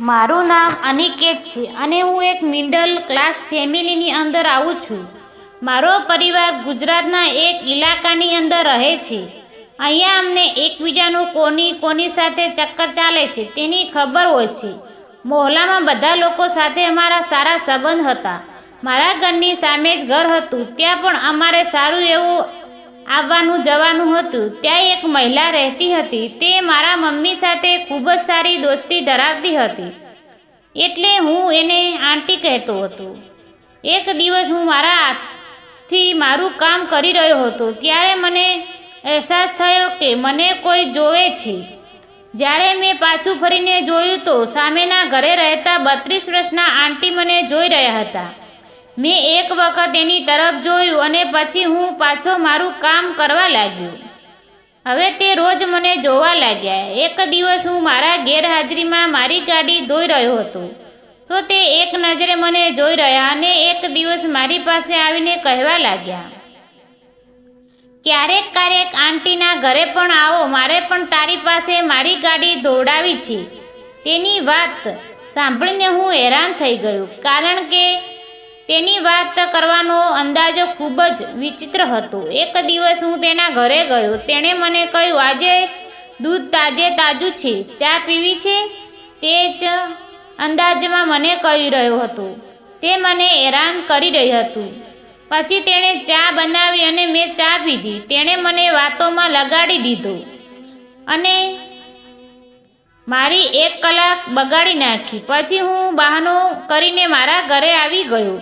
મારું નામ અનિકેત છે અને હું એક મિડલ ક્લાસ ફેમિલીની અંદર આવું છું. મારો પરિવાર ગુજરાતના એક ઇલાકાની અંદર રહે છે. અહીંયા અમને એકબીજાનું કોની કોની સાથે ચક્કર ચાલે છે તેની ખબર હોય છે. મોહલ્લામાં બધા લોકો સાથે અમારા સારા સંબંધ હતા. મારા ઘરની સામે જ ઘર હતું, ત્યાં પણ અમારે સારું એવું આવવાનું જવાનું હતું. ત્યાં એક મહિલા રહેતી હતી. તે મારા મમ્મી સાથે ખૂબ જ સારી દોસ્તી ધરાવતી હતી. એટલે હું એને આંટી કહેતો હતો. એક દિવસ હું મારા હાથથી મારું કામ કરી રહ્યો હતો. ત્યારે મને અહેસાસ થયો કે મને કોઈ જોવે છે. જ્યારે મેં પાછું ફરીને જોયું તો સામેના ઘરે રહેતા બત્રીસ વર્ષના આંટી મને જોઈ રહ્યા હતા. મેં એક વખત એની તરફ જોયું અને પછી હું પાછો મારું કામ કરવા લાગ્યો. હવે તે રોજ મને જોવા લાગ્યા. એક દિવસ હું મારા ગેરહાજરીમાં મારી ગાડી ધોઈ રહ્યો હતો. તો તે એક નજરે મને જોઈ રહ્યા અને એક દિવસ મારી પાસે આવીને કહેવા લાગ્યા, ક્યારેક ક્યારેક આંટીના ઘરે પણ આવો. મારે પણ તારી પાસે મારી ગાડી દોડાવી છે. તેની વાત સાંભળીને હું હેરાન થઈ ગયો. કારણ કે તેની વાત કરવાનો અંદાજો ખૂબ જ વિચિત્ર હતો. એક દિવસ હું તેના ઘરે ગયો. તેણે મને કહ્યું, આજે દૂધ તાજે તાજું છે. ચા પીવી છે? તે જ અંદાજમાં મને કહી રહ્યો હતો. તે મને હેરાન કરી રહ્યું હતું. પછી તેણે ચા બનાવી અને મેં ચા પીધી. તેણે મને વાતોમાં લગાડી દીધો અને મારી એક કલાક બગાડી નાખી. પછી હું બહાનો કરીને મારા ઘરે આવી ગયો.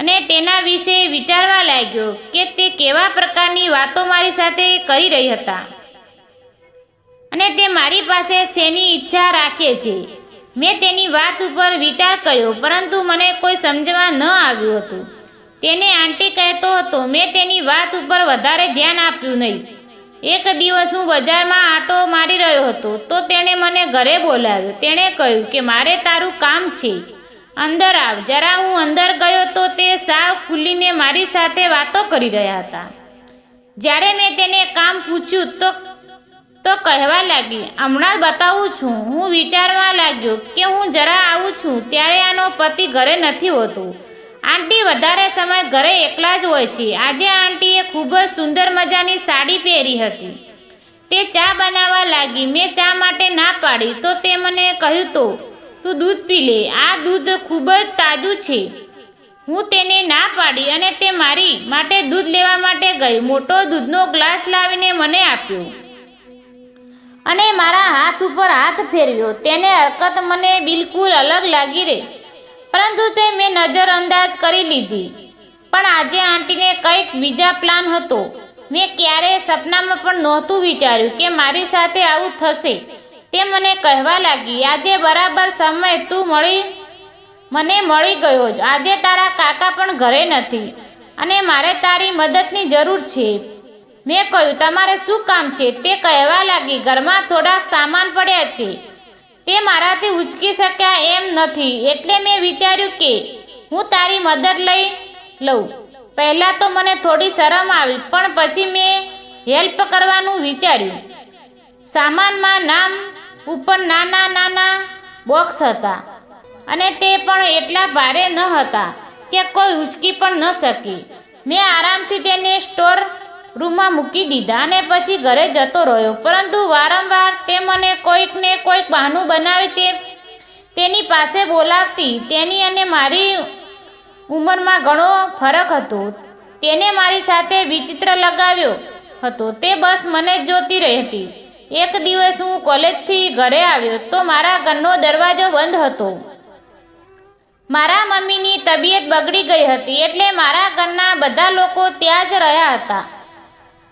અને તેના વિશે વિચારવા લાગ્યો કે તે કેવા પ્રકારની વાતો મારી સાથે કરી રહી હતા. અને તે મારી પાસે શેની ઈચ્છા રાખે છે? મેં તેની વાત ઉપર વિચાર કર્યો, પરંતુ મને કોઈ સમજવા ન આવ્યું હતું. તેને આંટી કહેતો હતો, મેં તેની વાત ઉપર વધારે ધ્યાન આપ્યું નહીં. એક દિવસ હું બજારમાં આંટો મારી રહ્યો હતો, તો તેણે મને ઘરે બોલાવ્યો. તેણે કહ્યું કે મારે તારું કામ છે. અંદર આવ. જરા હું અંદર ગયો તો તે સાવ ખુલીને મારી સાથે વાતો કરી રહ્યા હતા. જ્યારે મેં તેને કામ પૂછ્યું તો તો કહેવા લાગી, હમણાં બતાવું છું. હું વિચારવા લાગ્યો કે હું જરા આવું છું, ત્યારે આનો પતિ ઘરે નથી હોતો. આંટી વધારે સમય ઘરે એકલા જ હોય છે. આજે આંટીએ ખૂબ જ સુંદર મજાની સાડી પહેરી હતી. તે ચા બનાવવા લાગી. મેં ચા માટે ના પાડી તો તે મને કહ્યું તો તું દૂધ પી લે. આ દૂધ ખૂબ જ તાજું છે. હું તેને ના પાડી અને તે મારી માટે દૂધ લેવા માટે ગઈ. મોટો દૂધનો ગ્લાસ લાવીને મને આપ્યો. અને મારા હાથ ઉપર હાથ ફેરવ્યો. તેને હરકત મને બિલકુલ અલગ લાગી રહી. પરંતુ તે મેં નજરઅંદાજ કરી લીધી. પણ આજે આંટીને કંઈક બીજા પ્લાન હતો. મેં ક્યારેય સપનામાં પણ નહોતું વિચાર્યું કે મારી સાથે આવું થશે. તે મને કહેવા લાગી, આજે બરાબર સમય તું મળી, મને મળી ગયો જ. આજે તારા કાકા પણ ઘરે નથી અને મારે તારી મદદની જરૂર છે. મેં કહ્યું, તમારે શું કામ છે? તે કહેવા લાગી, ઘરમાં થોડાક સામાન પડ્યા છે. તે મારાથી ઉચકી શક્યા એમ નથી. એટલે મેં વિચાર્યું કે હું તારી મદદ લઈ લઉં. પહેલાં તો મને થોડી શરમ આવી, પણ પછી મેં હેલ્પ કરવાનું વિચાર્યું. સામાનમાં નામ ઉપર નાના નાના બોક્સ હતા અને તે પણ એટલા ભારે ન હતા કે કોઈ ઉચકી પણ ન શકી. મેં આરામથી તેને સ્ટોર રૂમમાં મૂકી દીધા અને પછી ઘરે જતો રહ્યો. પરંતુ વારંવાર તે મને કોઈકને કોઈક બહાનું બનાવી તે તેની પાસે બોલાવતી તેની અને મારી ઉંમરમાં ઘણો ફરક હતો. તેને મારી સાથે વિચિત્ર લગાવ્યો હતો. તે બસ મને જોતી રહી હતી એક દિવસ હું કોલેજથી ઘરે આવ્યો તો મારા ઘરનો દરવાજો બંધ હતો. મારા મમ્મીની તબિયત બગડી ગઈ હતી એટલે મારા ઘરના બધા લોકો ત્યાં જ રહ્યા હતા.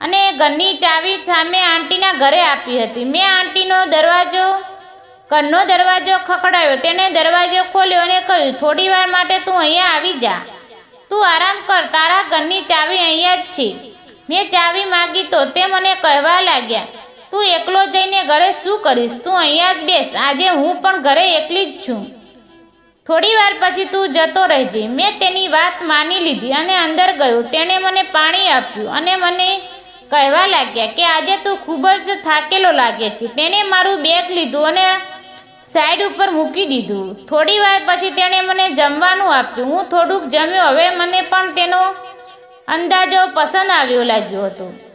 અને ઘરની ચાવી સામે આંટીના ઘરે આપી હતી. મેં આંટીનો દરવાજો, ઘરનો દરવાજો ખખડાવ્યો તેણે દરવાજો ખોલ્યો અને કહ્યું, થોડી વાર માટે તું અહીંયા આવી જા. તું આરામ કર, તારા ઘરની ચાવી અહીંયા જ છે. મેં ચાવી માગી તો તે મને કહેવા લાગ્યા. તું એકલો જઈને ઘરે શું કરીશ? તું અહીંયા જ બેસ. આજે હું પણ ઘરે એકલી જ છું. થોડી વાર પછી તું જતો રહેજે. મેં તેની વાત માની લીધી અને અંદર ગયો. તેણે મને પાણી આપ્યું અને મને કહેવા લાગ્યા કે આજે તું ખૂબ જ થાકેલો લાગે છે. તેણે મારું બેગ લીધું અને સાઈડ ઉપર મૂકી દીધું. થોડી વાર પછી તેણે મને જમવાનું આપ્યું. હું થોડુંક જમ્યો. હવે મને પણ તેનો અંદાજો પસંદ આવ્યો લાગ્યો હતો.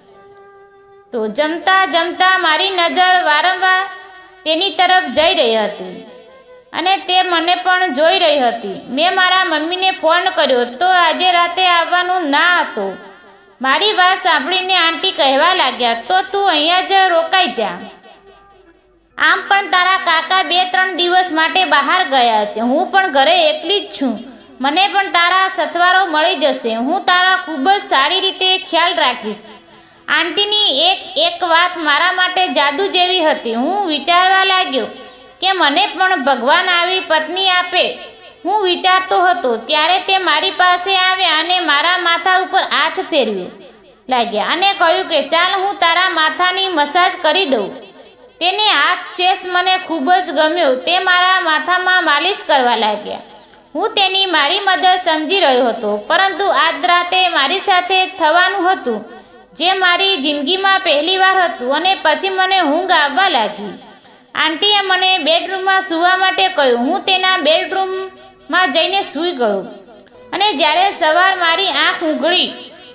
તો જમતા જમતા મારી નજર વારંવાર તેની તરફ જઈ રહી હતી. અને તે મને પણ જોઈ રહી હતી. મેં મારા મમ્મીને ફોન કર્યો, તો આજે રાતે આવવાનું ના હતો. મારી વાત સાંભળીને આંટી કહેવા લાગ્યા, તો તું અહીંયા જ રોકાઈ જા. આમ પણ તારા કાકા બે ત્રણ દિવસ માટે બહાર ગયા છે. હું પણ ઘરે એકલી જ છું. મને પણ તારા સથવારો મળી જશે. હું તારા ખૂબ જ સારી રીતે ખ્યાલ રાખીશ. આંટીની એક એક વાત મારા માટે જાદુ જેવી હતી. હું વિચારવા લાગ્યો કે મને પણ ભગવાન આવી પત્ની આપે. હું વિચારતો હતો, ત્યારે તે મારી પાસે આવ્યા અને મારા માથા ઉપર હાથ ફેરવ્યો લાગ્યા અને કહ્યું કે, ચાલ, હું તારા માથાની મસાજ કરી દઉં. તેને હાથ ફેસ મને ખૂબ જ ગમ્યો. તે મારા માથામાં માલિશ કરવા લાગ્યા. હું તેની મારી મદદ સમજી રહ્યો હતો, પરંતુ આજ રાતે મારી સાથે થવાનું હતું. જે મારી જિંદગીમાં પહેલી વાર હતું અને પછી મને ઊંઘ આવવા લાગી. આંટીએ મને બેડરૂમમાં સૂવા માટે કહ્યું, હું તેના બેડરૂમમાં જઈને સૂઈ ગયો અને જ્યારે સવાર મારી આંખ ઉઘડી,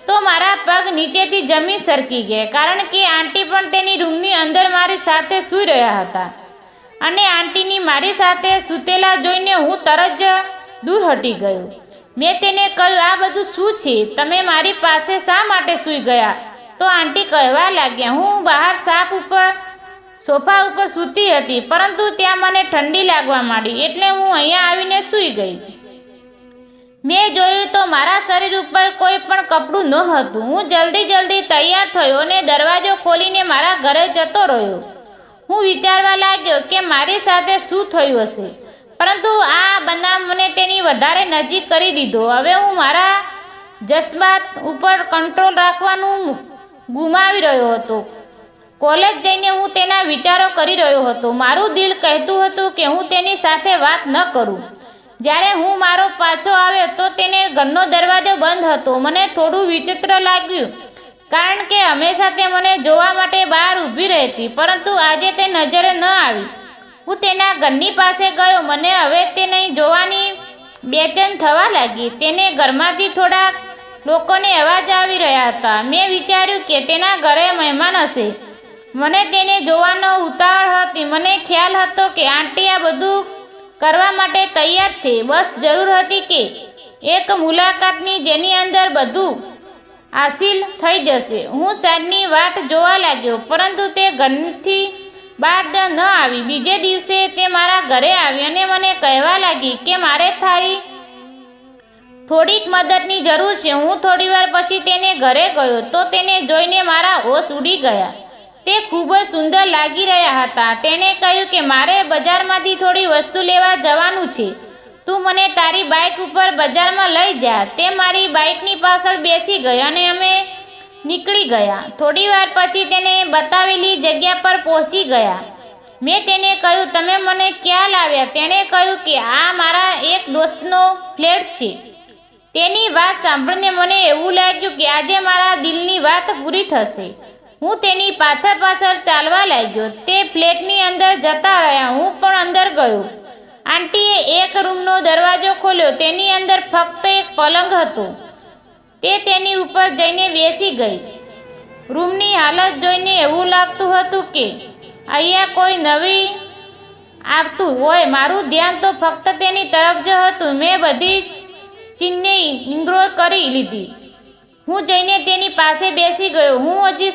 તો મારા પગ નીચેથી જમી સરકી ગયા, કારણ કે આંટી પણ તેની રૂમની અંદર મારી સાથે સૂઈ રહ્યા હતા. અને આંટીની મારી સાથે સૂતેલા જોઈને હું તરત જ દૂર હટી ગયો. મેં તેને કહ્યું, આ બધું શું છે? તમે મારી પાસે શા માટે સૂઈ ગયા? તો આંટી કહેવા લાગ્યા, હું બહાર સાફ ઉપર, સોફા ઉપર સૂતી હતી, પરંતુ ત્યાં મને ઠંડી લાગવા માંડી, એટલે હું અહીંયા આવીને સૂઈ ગઈ. મેં જોયું તો મારા શરીર ઉપર કોઈ પણ કપડું ન હતું. હું જલ્દી જલ્દી તૈયાર થયો અને દરવાજો ખોલીને મારા ઘરે જતો રહ્યો. હું વિચારવા લાગ્યો કે મારી સાથે શું થયું હશે. પરંતુ આ બનાવ મને તેની વધારે નજીક કરી દીધો. હવે હું મારા જજ્બાત ઉપર કંટ્રોલ રાખવાનું ગુમાવી રહ્યો હતો. કોલેજ જઈને હું તેના વિચારો કરી રહ્યો હતો. મારું દિલ કહેતું હતું કે હું તેની સાથે વાત ન કરું. જ્યારે હું મારો પાછો આવ્યો તો તેને ઘરનો દરવાજો બંધ હતો. મને થોડું વિચિત્ર લાગ્યું, કારણ કે હંમેશા તે મને જોવા માટે બહાર ઊભી રહેતી, પરંતુ આજે તે નજરે ન આવી. હું તેના ઘરની પાસે ગયો. મને હવે તેને જોવાની બેચેન થવા લાગી. તેને ઘરમાંથી થોડાક લોકોને અવાજ આવી રહ્યા હતા. મેં વિચાર્યું કે તેના ઘરે મહેમાન હશે. મને તેને જોવાનો ઉતાવળ હતી. મને ખ્યાલ હતો કે આંટી આ બધું કરવા માટે તૈયાર છે. બસ જરૂર હતી કે એક મુલાકાતની જેની અંદર બધું હાસિલ થઈ જશે. હું સાંજની વાટ જોવા લાગ્યો, પરંતુ તે ઘરથી બહાર ન આવી. બીજે દિવસે તે મારા ઘરે આવી અને મને કહેવા લાગી કે મારે તારી થોડીક મદદની જરૂર છે. હું થોડીવાર પછી તેને ઘરે ગયો તો તેને જોઈને મારા હોશ ઉડી ગયા. તે ખૂબ જ સુંદર લાગી રહ્યા હતા. તેણે કહ્યું કે, મારે બજારમાંથી થોડી વસ્તુ લેવા જવાનું છે. તું મને તારી બાઇક ઉપર બજારમાં લઈ જા. તે મારી બાઇકની પાછળ બેસી ગઈ અને અમે નીકળી ગયા. થોડી વાર પછી તેને બતાવેલી જગ્યા પર પહોંચી ગયા. મેં તેને કહ્યું, તમે મને ક્યાં લાવ્યા? તેણે કહ્યું કે, આ મારા એક દોસ્તનો ફ્લેટ છે. તેની વાત સાંભળીને મને એવું લાગ્યું કે આજે મારા દિલની વાત પૂરી થશે. હું તેની પાછળ પાછળ ચાલવા લાગ્યો. તે ફ્લેટની અંદર જતા રહ્યા. હું પણ અંદર ગયો. આંટીએ એક રૂમનો દરવાજો ખોલ્યો. તેની અંદર ફક્ત એક પલંગ હતો. તે તેની ઉપર જઈને બેસી ગઈ. રૂમની હાલત જોઈને એવું લાગતું હતું કે અહીંયા કોઈ નવી આવતું હોય. મારું ધ્યાન તો ફક્ત તેની તરફ જ હતું. મેં બધી ચીનને ઇગ્નોર કરી લીધી. હું જઈને તેની પાસે બેસી ગયો. હું હજી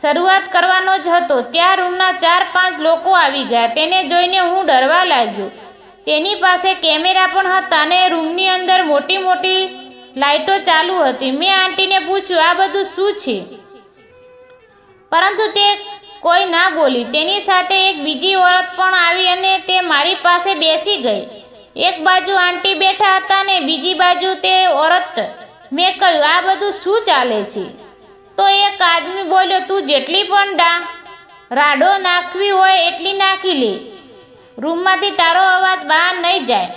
શરૂઆત કરવાનો જ હતો. ત્યાં રૂમના ચાર પાંચ લોકો આવી ગયા. તેને જોઈને હું ડરવા લાગ્યો. તેની પાસે કેમેરા પણ હતા અને રૂમની અંદર મોટી મોટી લાઇટો ચાલુ હતી. મેં આંટીને પૂછ્યું, આ બધું શું છે? પરંતુ તે કોઈ ના બોલી. તેની સાથે એક બીજી ઓરત પણ આવી અને તે મારી પાસે બેસી ગઈ. એક બાજુ આંટી બેઠા હતા ને બીજી બાજુ તે ઓરત. મેં કહ્યું, આ બધું શું ચાલે છે? તો એક આદમી બોલ્યો, તું જેટલી પણ ડા, રાડો નાખવી હોય એટલી નાખી લે. રૂમમાંથી તારો અવાજ બહાર નહીં જાય.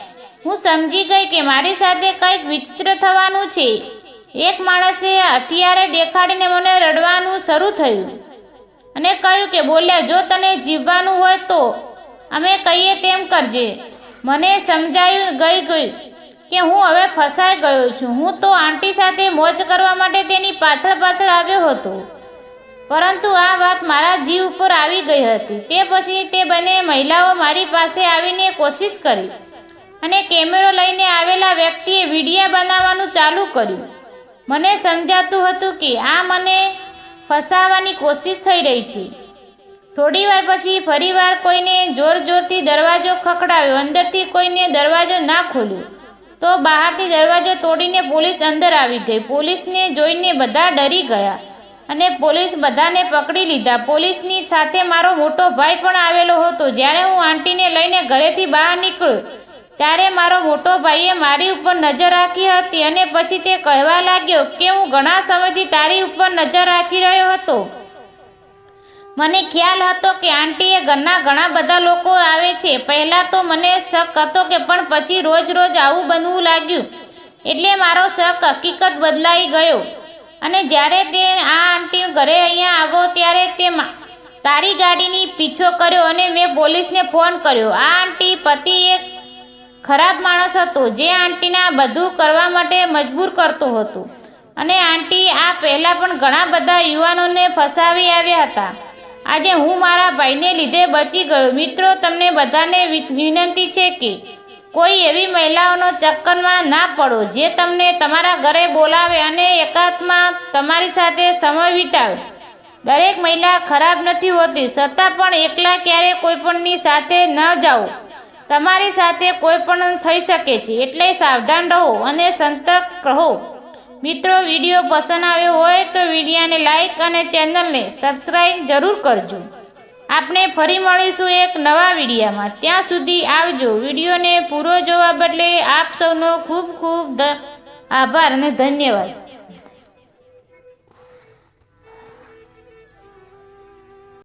હું સમજી ગઈ કે મારી સાથે કંઈક વિચિત્ર થવાનું છે. એક માણસે હથિયારે દેખાડીને મને રડવાનું શરૂ થયું અને કહ્યું કે, બોલ્યા, જો તને જીવવાનું હોય તો અમે કહીએ તેમ કરજે. મને સમજાયું ગઈ ગયું કે હું હવે ફસાઈ ગયો છું. હું તો આંટી સાથે મોજ કરવા માટે તેની પાછળ પાછળ આવ્યો હતો. પરંતુ આ વાત મારા જીવ ઉપર આવી ગઈ હતી. તે પછી તે બંને મહિલાઓ મારી પાસે આવીને કોશિશ કરી અને કેમેરો લઈને આવેલા વ્યક્તિએ વિડીયા બનાવવાનું ચાલુ કર્યું. મને સમજાતું હતું કે આ મને ફસાવવાની કોશિશ થઈ રહી છે. થોડી વાર પછી ફરીવાર કોઈને જોર જોરથી દરવાજો ખખડાવ્યો અંદરથી કોઈને દરવાજો ના ખોલ્યો. તો બહારથી દરવાજો તોડીને પોલીસ અંદર આવી ગઈ. પોલીસને જોઈને બધા ડરી ગયા અને પોલીસ બધાને પકડી લીધા. પોલીસની સાથે મારો મોટો ભાઈ પણ આવેલો હતો. જ્યારે હું આંટીને લઈને ઘરેથી બહાર નીકળ્યો, ત્યારે મારો મોટો ભાઈએ મારી ઉપર નજર રાખી હતી અને પછી તે કહેવા લાગ્યો કે હું ઘણા સમયથી તારી ઉપર નજર રાખી રહ્યો હતો. મને ખ્યાલ હતો કે આંટીએ ઘરના ઘણા બધા લોકો આવે છે. પહેલાં તો મને શક હતો કે પણ પછી રોજ રોજ આવું બનવું લાગ્યું. એટલે મારો શક હકીકત બદલાઈ ગયો. અને જ્યારે તે આ આંટી ઘરે અહીંયા આવો ત્યારે તે તારી ગાડીની પીછો કર્યો અને મેં પોલીસને ફોન કર્યો. આ આંટી પતિ એક ખરાબ માણસ હતો જે આંટીના બધું કરવા માટે મજબૂર કરતો હતો. અને આંટી આ પહેલાં પણ ઘણા બધા યુવાનોને ફસાવી આવ્યા હતા. આજે હું મારા ભાઈને લીધે બચી ગયો. મિત્રો, તમને બધાને વિનંતી છે કે કોઈ એવી મહિલાઓનો ચક્કરમાં ના પડો, જે તમને તમારા ઘરે બોલાવે અને એકાંતમાં તમારી સાથે સમય વિતાવે. દરેક મહિલા ખરાબ નથી હોતી, છતાં પણ એકલા ક્યારે કોઈપણની સાથે ન જાઓ. તમારી સાથે કોઈ પણ થઈ શકે છે. એટલે સાવધાન રહો અને સંતર્ક રહો. મિત્રો વીડિયો પસંદ આવ્યો હોય તો વિડીયાને લાઈક અને ચેનલને સબસ્ક્રાઈબ જરૂર કરજો. આપણે ફરી મળીશું એક નવા વિડીયામાં ત્યાં સુધી આવજો. વિડીયોને પૂરો જોવા બદલે આપ સૌનો ખૂબ ખૂબ આભાર અને ધન્યવાદ.